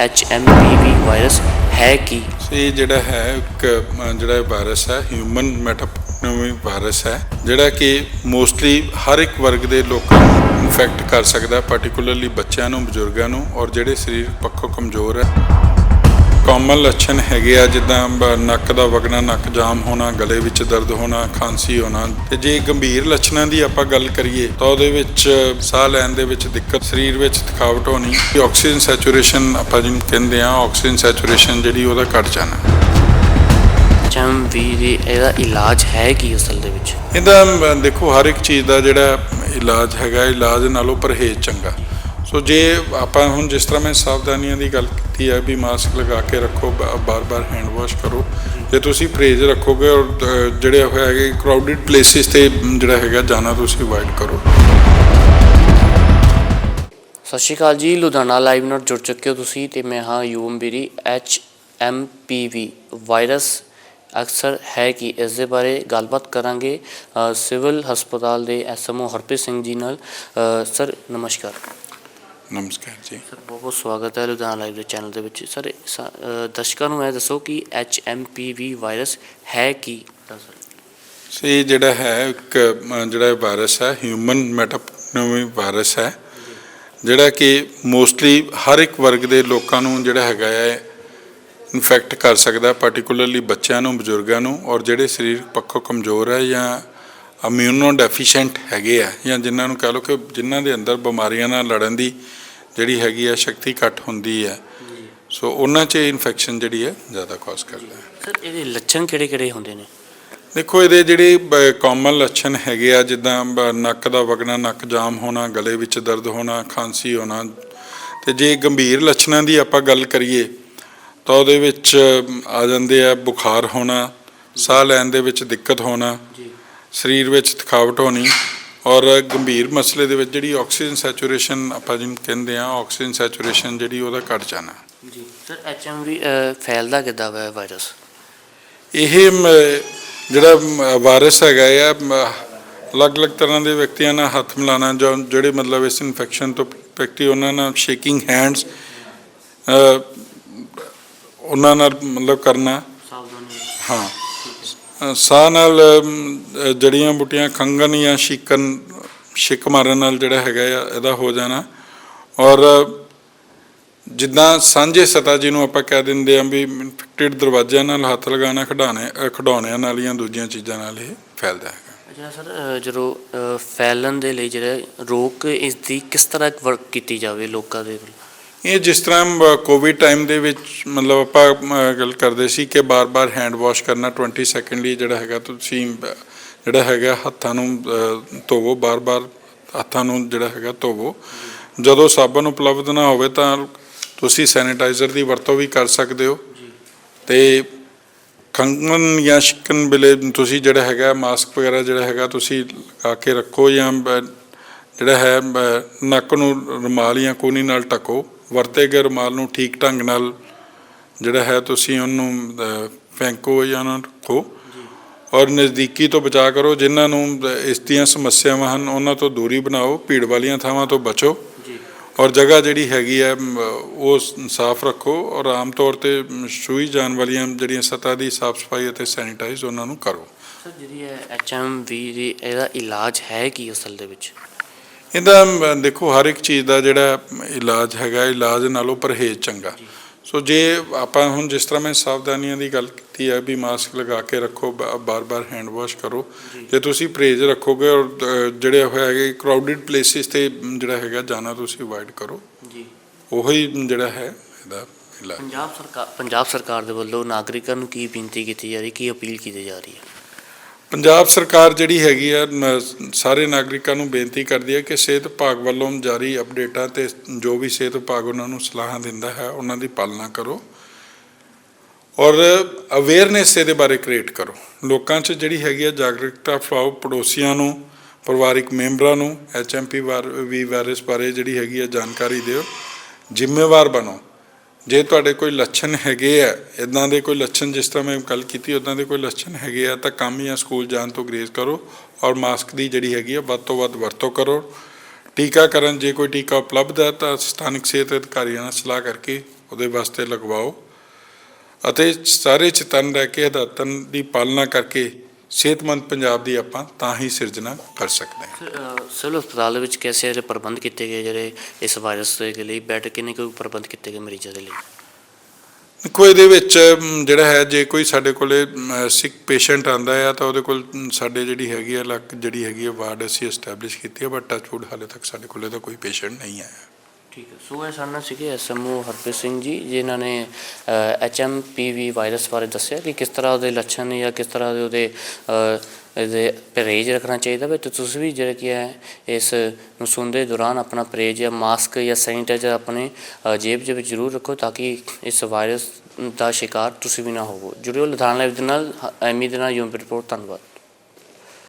HMPV virus ਹੈ ਕੀ? ਇਹ ਜਿਹੜਾ ਹੈ ਇੱਕ ਅ, ਜਿਹੜਾ ਵਾਇਰਸ ਹੈ ਹਿਊਮਨ ਮੈਟਾਪਨੋਮੀ ਵਾਇਰਸ ਹੈ ਜਿਹੜਾ ਕਿ ਮੋਸਟਲੀ ਹਰ ਇੱਕ ਵਰਗ ਦੇ ਲੋਕਾਂ ਨੂੰ ਇਨਫੈਕਟ ਕਰ ਸਕਦਾ ਪਾਰਟਿਕੂਲਰਲੀ ਬੱਚਿਆਂ ਨੂੰ ਬਜ਼ੁਰਗਾਂ ਨੂੰ ਔਰ ਜਿਹੜੇ ਸਰੀਰ ਪੱਖੋਂ ਕਮਜ਼ੋਰ ਹੈ। ਕਾਮਨ ਲੱਛਣ ਹੈਗੇ ਆ ਜਿੱਦਾਂ ਨੱਕ ਦਾ ਵਗਣਾ ਨੱਕ ਜਾਮ ਹੋਣਾ ਗਲੇ ਵਿੱਚ ਦਰਦ ਹੋਣਾ ਖਾਂਸੀ ਹੋਣਾ। ਤੇ ਜੇ ਗੰਭੀਰ ਲੱਛਣਾਂ ਦੀ ਆਪਾਂ ਗੱਲ ਕਰੀਏ ਤਾਂ ਉਹਦੇ ਵਿੱਚ ਸਾਹ ਲੈਣ ਦੇ ਵਿੱਚ ਦਿੱਕਤ ਸਰੀਰ ਵਿੱਚ ਥਕਾਵਟ ਹੋਣੀ ਆਕਸੀਜਨ ਸੈਚੂਰੇਸ਼ਨ ਆਪਾਂ ਜਿਹਨੂੰ ਕਹਿੰਦੇ ਆ ਆਕਸੀਜਨ ਸੈਚੂਰੇਸ਼ਨ ਜਿਹੜੀ ਉਹਦਾ ਘਟ ਜਾਣਾ। HMV ਦੀ ਇਹਦਾ ਇਲਾਜ ਹੈ ਕੀ ਅਸਲ ਦੇ ਵਿੱਚ? ਇਹਦਾ ਦੇਖੋ ਹਰ ਇੱਕ ਚੀਜ਼ ਦਾ ਜਿਹੜਾ ਇਲਾਜ ਹੈਗਾ ਇਲਾਜ ਨਾਲੋਂ ਪਰਹੇਜ਼ ਚੰਗਾ। ਸੋ ਜੇ ਆਪਾਂ ਹੁਣ ਜਿਸ ਤਰ੍ਹਾਂ ਮੈਂ ਸਾਵਧਾਨੀਆਂ ਦੀ ਗੱਲ ਕੀਤੀ ਹੈ ਵੀ ਮਾਸਕ ਲਗਾ ਕੇ ਰੱਖੋ ਬਾਰ-ਬਾਰ ਹੈਂਡ ਵਾਸ਼ ਕਰੋ। ਜੇ ਤੁਸੀਂ ਪਰਹੇਜ਼ ਰੱਖੋਗੇ ਔਰ ਅ, ਜਿਹੜੇ ਹੈਗੇ ਕਰਾਊਡਡ ਪਲੇਸਿਸ ਤੇ ਜਿਹੜਾ ਹੈਗਾ ਜਾਣਾ ਤੁਸੀਂ ਅਵਾਇਡ ਕਰੋ। ਸਤਿ ਸ਼੍ਰੀ ਅਕਾਲ ਜੀ ਲੁਧਿਆਣਾ ਲਾਈਵ ਨਾਲ ਜੁੜ ਚੁੱਕੇ ਹੋ ਤੁਸੀਂ ਤੇ ਮੈਂ ਹਾਂ ਯੂਮ ਬੀਰੀ ਵੀ ਵਾਇਰਸ ਅਕਸਰ ਹੈ ਕਿ ਇਸ ਦੇ ਬਾਰੇ ਗੱਲਬਾਤ ਕਰਾਂਗੇ। ਸਿਵਲ ਹਸਪਤਾਲ ਦੇ ਐਸਐਮਓ ਹਰਪ੍ਰੀਤ ਸਿੰਘ ਜੀ ਨਾਲ। ਸਰ ਨਮਸਕਾਰ। ਨਮਸਕਾਰ ਜੀ। ਸਰ ਬਹੁਤ ਬਹੁਤ ਸਵਾਗਤ ਹੈ ਲੁਧਿਆਣਾ ਲਾਈਵ ਦੇ ਚੈਨਲ ਦੇ ਵਿੱਚ। ਸਰ ਦਰਸ਼ਕਾਂ ਨੂੰ ਇਹ ਦੱਸੋ ਕਿ HMPV ਵਾਇਰਸ ਹੈ ਕੀ? ਸੋ ਇਹ ਜਿਹੜਾ ਹੈ ਇੱਕ ਜਿਹੜਾ ਵਾਇਰਸ ਹੈ ਹਿਊਮਨ ਮੈਟਾਪਨੋਮੀ ਵਾਇਰਸ ਹੈ। ਜਿਹੜਾ ਕਿ ਮੋਸਟਲੀ ਹਰ ਇੱਕ ਵਰਗ ਦੇ ਲੋਕਾਂ ਨੂੰ ਜਿਹੜਾ ਹੈਗਾ ਹੈ ਇਨਫੈਕਟ ਕਰ ਸਕਦਾ ਪਾਰਟਿਕੂਲਰਲੀ ਬੱਚਿਆਂ ਨੂੰ ਬਜ਼ੁਰਗਾਂ ਨੂੰ ਔਰ ਜਿਹੜੇ ਸਰੀਰ ਪੱਖੋਂ ਕਮਜ਼ੋਰ ਹੈ ਜਾਂ ਇਮਿਊਨੋ ਡੈਫੀਸ਼ੀਐਂਟ ਹੈਗੇ ਆ ਜਾਂ ਜਿਨ੍ਹਾਂ ਨੂੰ ਕਹ ਲਓ ਕਿ ਜਿਨ੍ਹਾਂ ਦੇ ਅੰਦਰ ਬਿਮਾਰੀਆਂ ਨਾਲ ਲੜਨ ਦੀ ਜਿਹੜੀ ਹੈਗੀ ਆ ਸ਼ਕਤੀ ਘੱਟ ਹੁੰਦੀ ਹੈ ਸੋ ਉਹਨਾਂ 'ਚ ਇਨਫੈਕਸ਼ਨ ਜਿਹੜੀ ਹੈ ਜ਼ਿਆਦਾ ਕਾਜ਼ ਕਰਦਾ ਹੈ। ਸਰ ਇਹਦੇ ਲੱਛਣ ਕਿਹੜੇ ਕਿਹੜੇ ਹੁੰਦੇ ਨੇ? ਦੇਖੋ ਇਹਦੇ ਜਿਹੜੇ ਕਾਮਨ ਲੱਛਣ ਹੈਗੇ ਆ ਜਿੱਦਾਂ ਨੱਕ ਦਾ ਵਗਣਾ ਨੱਕ ਜਾਮ ਹੋਣਾ ਗਲੇ ਵਿੱਚ ਦਰਦ ਹੋਣਾ ਖਾਂਸੀ ਹੋਣਾ ਤੇ ਜੇ ਗੰਭੀਰ ਲੱਛਣਾਂ ਦੀ ਆਪਾਂ ਗੱਲ ਕਰੀਏ ਤਾਂ ਉਹਦੇ ਵਿੱਚ ਆ ਜਾਂਦੇ ਆ ਬੁਖਾਰ ਹੋਣਾ ਸਾਹ ਲੈਣ ਦੇ ਵਿੱਚ ਦਿੱਕਤ ਹੋਣਾ ਜੀ। ਸਰੀਰ ਵਿੱਚ ਥਕਾਵਟ ਹੋਣੀ ਔਰ ਗੰਭੀਰ ਮਸਲੇ ਦੇ ਵਿੱਚ ਜਿਹੜੀ ਆਕਸੀਜਨ ਸੈਚੂਰੇਸ਼ਨ ਆਪਾਂ ਜਿਹਨੂੰ ਕਹਿੰਦੇ ਆ ਆਕਸੀਜਨ ਸੈਚੂਰੇਸ਼ਨ ਜਿਹੜੀ ਉਹਦਾ ਘਟ ਜਾਣਾ। ਜੀ ਸਰ ਅ, ਫੈਲਦਾ ਕਿੱਦਾਂ ਵਾ ਇਹ ਵਾਇਰਸ ਇਹ ਜਿਹੜਾ ਵਾਇਰਸ ਹੈਗਾ ਆ ਅਲੱਗ-ਅਲੱਗ ਤਰ੍ਹਾਂ ਦੇ ਵਿਅਕਤੀਆਂ ਨਾਲ ਹੱਥ ਮਿਲਾਣਾ ਜੋ ਜਿਹੜੇ ਮਤਲਬ ਇਸ ਇਨਫੈਕਸ਼ਨ ਤੋਂ ਵਿਅਕਤੀ ਉਹਨਾਂ ਨਾਲ ਸ਼ੇਕਿੰਗ ਹੈਂਡਸ ਉਹਨਾਂ ਨਾਲ ਮਤਲਬ ਕਰਨਾ। ਸਾਵਧਾਨੀ ਹਾਂ। ਸਾਹ ਨਾਲ ਜੜੀਆਂ ਬੂਟੀਆਂ ਖੰਗਨ ਜਾਂ ਛਿੱਕਣ ਛਿੱਕ ਮਾਰਨ ਨਾਲ ਜਿਹੜਾ ਹੈਗਾ ਆ ਇਹਦਾ ਹੋ ਜਾਣਾ। ਔਰ ਜਿੱਦਾਂ ਸਾਂਝੇ ਸਤਾ ਨੂੰ ਆਪਾਂ ਕਹਿ ਦਿੰਦੇ ਆ ਵੀ ਇਨਫੈਕਟਡ ਦਰਵਾਜ਼ਿਆਂ ਨਾਲ ਹੱਥ ਲਗਾਉਣਾ ਖਿਡਾਣੇ ਅ, ਖਿਡੌਣਿਆਂ ਨਾਲ ਜਾਂ ਦੂਜੀਆਂ ਚੀਜ਼ਾਂ ਨਾਲ ਇਹ ਫੈਲਦਾ ਹੈਗਾ। ਅੱਛਾ ਸਰ ਜਦੋਂ ਫੈਲਣ ਦੇ ਲਈ ਜਿਹੜਾ ਰੋਕ ਇਸ ਦੀ ਕਿਸ ਤਰ੍ਹਾਂ ਵਰਕ ਕੀਤੀ ਜਾਵੇ ਲੋਕਾਂ ਦੇ ਵੱਲੋਂ? ਇਹ ਜਿਸ ਤਰ੍ਹਾਂ ਕੋਵਿਡ ਟਾਈਮ ਦੇ ਵਿੱਚ ਮਤਲਬ ਆਪਾਂ ਗੱਲ ਕਰਦੇ ਸੀ ਕਿ ਬਾਰ-ਬਾਰ ਹੈਂਡ ਵਾਸ਼ ਕਰਨਾ 20 ਸੈਕਿੰਡ ਲਈ ਜਿਹੜਾ ਹੈਗਾ ਤੁਸੀਂ ਜਿਹੜਾ ਹੈਗਾ ਹੱਥਾਂ ਨੂੰ ਧੋਵੋ ਬਾਰ-ਬਾਰ ਹੱਥਾਂ ਨੂੰ ਜਿਹੜਾ ਹੈਗਾ ਧੋਵੋ। ਜਦੋਂ ਸਾਬਣ ਉਪਲਬਧ ਨਾ ਹੋਵੇ ਤਾਂ ਤੁਸੀਂ ਸੈਨੀਟਾਈਜ਼ਰ ਦੀ ਵਰਤੋਂ ਵੀ ਕਰ ਸਕਦੇ ਹੋ। ਤੇ ਖੰਗਨ ਜਾਂ ਛਿੱਕਣ ਵੇਲੇ ਤੁਸੀਂ ਜਿਹੜਾ ਹੈਗਾ ਮਾਸਕ ਵਗੈਰਾ ਜਿਹੜਾ ਹੈਗਾ ਤੁਸੀਂ ਲਗਾ ਕੇ ਰੱਖੋ ਜਾਂ ਜਿਹੜਾ ਹੈ ਨੱਕ ਨੂੰ ਰੁਮਾਲ ਜਾਂ ਕੋਨੀ ਨਾਲ ਢੱਕੋ। ਵਰਤੇ ਗਏ ਰੁਮਾਲ ਨੂੰ ਠੀਕ ਢੰਗ ਨਾਲ ਜਿਹੜਾ ਹੈ ਤੁਸੀਂ ਉਹਨੂੰ ਫੈਂਕੋ ਜਾਂ ਉਹਨੂੰ ਰੱਖੋ। ਔਰ ਨਜ਼ਦੀਕੀ ਤੋਂ ਬਚਾ ਕਰੋ ਜਿਨ੍ਹਾਂ ਨੂੰ ਇਸ ਦੀਆਂ ਸਮੱਸਿਆਵਾਂ ਹਨ ਉਹਨਾਂ ਤੋਂ ਦੂਰੀ ਬਣਾਓ ਭੀੜ ਵਾਲੀਆਂ ਥਾਵਾਂ ਤੋਂ ਬਚੋ। ਔਰ ਜਗ੍ਹਾ ਜਿਹੜੀ ਹੈਗੀ ਹੈ ਉਹ ਸਾਫ਼ ਰੱਖੋ ਔਰ ਆਮ ਤੌਰ ਤੇ ਛੂਹੀ ਜਾਣ ਵਾਲੀਆਂ ਜਿਹੜੀਆਂ ਸਤ੍ਹਾ ਦੀ ਸਾਫ਼ ਸਫ਼ਾਈ ਅਤੇ ਸੈਨੀਟਾਈਜ਼ ਉਹਨਾਂ ਨੂੰ ਕਰੋ। ਸਰ ਜਿਹੜੀ ਹੈ HMV ਦੀ ਇਹਦਾ ਇਲਾਜ ਹੈ ਕੀ ਅਸਲ ਦੇ ਵਿੱਚ? ਇਹਦਾ ਦੇਖੋ ਹਰ ਇੱਕ ਚੀਜ਼ ਦਾ ਜਿਹੜਾ ਇਲਾਜ ਹੈਗਾ ਇਲਾਜ ਨਾਲੋਂ ਪਰਹੇਜ਼ ਚੰਗਾ। ਸੋ ਜੇ ਆਪਾਂ ਹੁਣ ਜਿਸ ਤਰ੍ਹਾਂ ਮੈਂ ਸਾਵਧਾਨੀਆਂ ਦੀ ਗੱਲ ਕੀਤੀ ਹੈ ਵੀ ਮਾਸਕ ਲਗਾ ਕੇ ਰੱਖੋ ਬਾਰ-ਬਾਰ ਹੈਂਡ ਵਾਸ਼ ਕਰੋ। ਜੇ। ਤੁਸੀਂ ਪਰਹੇਜ਼ ਰੱਖੋਗੇ ਔਰ ਜਿਹੜੇ ਹੈਗੇ ਕਰਾਊਡਡ ਪਲੇਸਿਸ ਤੇ ਜਿਹੜਾ ਹੈਗਾ ਜਾਣਾ ਤੁਸੀਂ ਅਵਾਇਡ ਕਰੋ। ਜੀ। ਉਹੀ ਜਿਹੜਾ ਹੈ ਇਹਦਾ ਇਲਾਜ। ਪੰਜਾਬ ਸਰਕਾਰ ਪੰਜਾਬ ਸਰਕਾਰ ਦੇ ਵੱਲੋਂ ਨਾਗਰਿਕਾਂ ਨੂੰ ਕੀ ਬੇਨਤੀ ਕੀਤੀ ਜਾ ਰਹੀ ਕੀ ਅਪੀਲ ਕੀਤੀ ਜਾ ਰਹੀ ਹੈ? ਪੰਜਾਬ ਸਰਕਾਰ ਜਿਹੜੀ ਹੈਗੀ ਆ ਸਾਰੇ ਨਾਗਰਿਕਾਂ ਨੂੰ ਬੇਨਤੀ ਕਰਦੀ ਹੈ ਕਿ ਸਿਹਤ ਵਿਭਾਗ ਵੱਲੋਂ ਜਾਰੀ ਅਪਡੇਟਾਂ ਤੇ ਜੋ ਵੀ ਸਿਹਤ ਵਿਭਾਗ ਉਹਨਾਂ ਨੂੰ ਸਲਾਹਾਂ ਦਿੰਦਾ ਹੈ, ਉਹਨਾਂ ਦੀ ਪਾਲਣਾ ਕਰੋ ਔਰ ਅਵੇਅਰਨੈਸ ਇਹਦੇ ਬਾਰੇ ਕ੍ਰੀਏਟ ਕਰੋ। ਲੋਕਾਂ 'ਚ ਜਿਹੜੀ ਹੈਗੀ ਆ ਜਾਗਰੂਕਤਾ ਫੈਲਾਓ, ਪੜੋਸੀਆਂ ਨੂੰ, ਪਰਿਵਾਰਿਕ ਮੈਂਬਰਾਂ ਨੂੰ ਐਚਐਮਪੀ ਵੀ ਵਾਇਰਸ ਬਾਰੇ ਜਿਹੜੀ ਹੈਗੀ ਆ ਜਾਣਕਾਰੀ ਦਿਓ, ਜ਼ਿੰਮੇਵਾਰ ਬਣੋ। ਜੇ ਤੁਹਾਡੇ ਕੋਈ ਲੱਛਣ ਹੈਗੇ ਆ ਇਦਾਂ ਦੇ ਕੋਈ ਲੱਛਣ ਜਿਸ ਤਰ੍ਹਾਂ ਮੈਂ ਗੱਲ ਕੀਤੀ ਉਦਾਂ ਦੇ ਕੋਈ ਲੱਛਣ ਹੈਗੇ ਆ, ਤਾਂ ਕੰਮ ਜਾਂ ਸਕੂਲ ਜਾਣ ਤੋਂ ਗਰੇਜ਼ ਕਰੋ ਔਰ ਮਾਸਕ ਦੀ ਜਿਹੜੀ ਹੈਗੀ ਆ, ਵੱਧ ਤੋਂ ਵੱਧ ਵਰਤੋਂ ਕਰੋ। ਟੀਕਾਕਰਨ ਜੇ ਕੋਈ ਟੀਕਾ ਉਪਲਬਧ ਹੈ, ਤਾਂ ਸਥਾਨਕ ਸਿਹਤ ਅਧਿਕਾਰੀਆਂ ਨਾਲ ਸਲਾਹ ਕਰਕੇ ਉਹਦੇ ਵਾਸਤੇ ਲਗਵਾਓ। ਅਤੇ ਸਾਰੇ ਚੇਤਨ ਰਹਿ ਕੇ ਹਦਾਇਤਾਂ ਦੀ ਪਾਲਣਾ ਕਰਕੇ ਸਿਹਤਮੰਦ ਪੰਜਾਬ ਦੀ ਆਪਾਂ ਤਾਂ ਹੀ ਸਿਰਜਣਾ ਕਰ ਸਕਦੇ ਹਾਂ। ਸਿਵਲ ਹਸਪਤਾਲ ਦੇ ਵਿੱਚ ਕੈਸੇ ਜਿਹੜੇ ਪ੍ਰਬੰਧ ਕੀਤੇ ਗਏ ਜਿਹੜੇ ਇਸ ਵਾਇਰਸ ਦੇ ਲਈ ਬੈੱਡ ਕਿੰਨੇ ਕੁ ਪ੍ਰਬੰਧ ਕੀਤੇ ਗਏ ਮਰੀਜ਼ਾਂ ਦੇ ਲਈ? ਦੇਖੋ ਇਹਦੇ ਵਿੱਚ ਜਿਹੜਾ ਹੈ ਜੇ ਕੋਈ ਸਾਡੇ ਕੋਲੇ ਸਿਕ ਪੇਸ਼ੈਂਟ ਆਂਦਾ ਹੈ ਤਾਂ ਉਹਦੇ ਕੋਲ ਸਾਡੇ ਜਿਹੜੀ ਹੈਗੀ ਹੈ ਅਲੱਗ ਜਿਹੜੀ ਹੈਗੀ ਹੈ ਵਾਰਡ ਅਸੀਂ ਐਸਟੈਬਲਿਸ਼ ਕੀਤੀ ਹੈ ਬਟ ਟੱਚਵੁੱਡ ਹਾਲੇ ਤੱਕ ਸਾਡੇ ਕੋਲੇ ਤਾਂ ਕੋਈ ਪੇਸ਼ੈਂਟ ਨਹੀਂ ਆਇਆ। ਠੀਕ ਹੈ। ਸੋ ਇਹ ਸਾਡੇ ਨਾਲ ਸੀਗੇ ਐਸਐਮਓ ਹਰਪ੍ਰੀਤ ਸਿੰਘ ਜੀ ਜਿਨ੍ਹਾਂ ਨੇ ਐਚਐਮਪੀਵੀ ਵਾਇਰਸ ਬਾਰੇ ਦੱਸਿਆ ਕਿ ਕਿਸ ਤਰ੍ਹਾਂ ਉਹਦੇ ਲੱਛਣ ਜਾਂ ਕਿਸ ਤਰ੍ਹਾਂ ਦੇ ਉਹਦੇ ਇਹਦੇ ਪਰਹੇਜ਼ ਰੱਖਣਾ ਚਾਹੀਦਾ ਵੇ। ਤੇ ਤੁਸੀਂ ਵੀ ਜਿਹੜਾ ਕੀ ਹੈ ਇਸ ਨੂੰ ਸੁਣਦੇ ਦੌਰਾਨ ਆਪਣਾ ਪਰਹੇਜ਼ ਜਾਂ ਮਾਸਕ ਜਾਂ ਸੈਨੀਟਾਈਜ਼ਰ ਆਪਣੇ ਅ, ਜੇਬ ਦੇ ਵਿੱਚ ਜ਼ਰੂਰ ਰੱਖੋ ਤਾਂ ਕਿ ਇਸ ਵਾਇਰਸ ਦਾ ਸ਼ਿਕਾਰ ਤੁਸੀਂ ਵੀ ਨਾ ਹੋਵੋ। ਜੁੜਿਓ ਲੁਧਿਆਣਾ ਲਾਈਵ ਦੇ ਨਾਲ ਐਮੀ ਦੇ ਨਾਲ ਯੂਮ ਰਿਪੋਰਟ ਧੰਨਵਾਦ।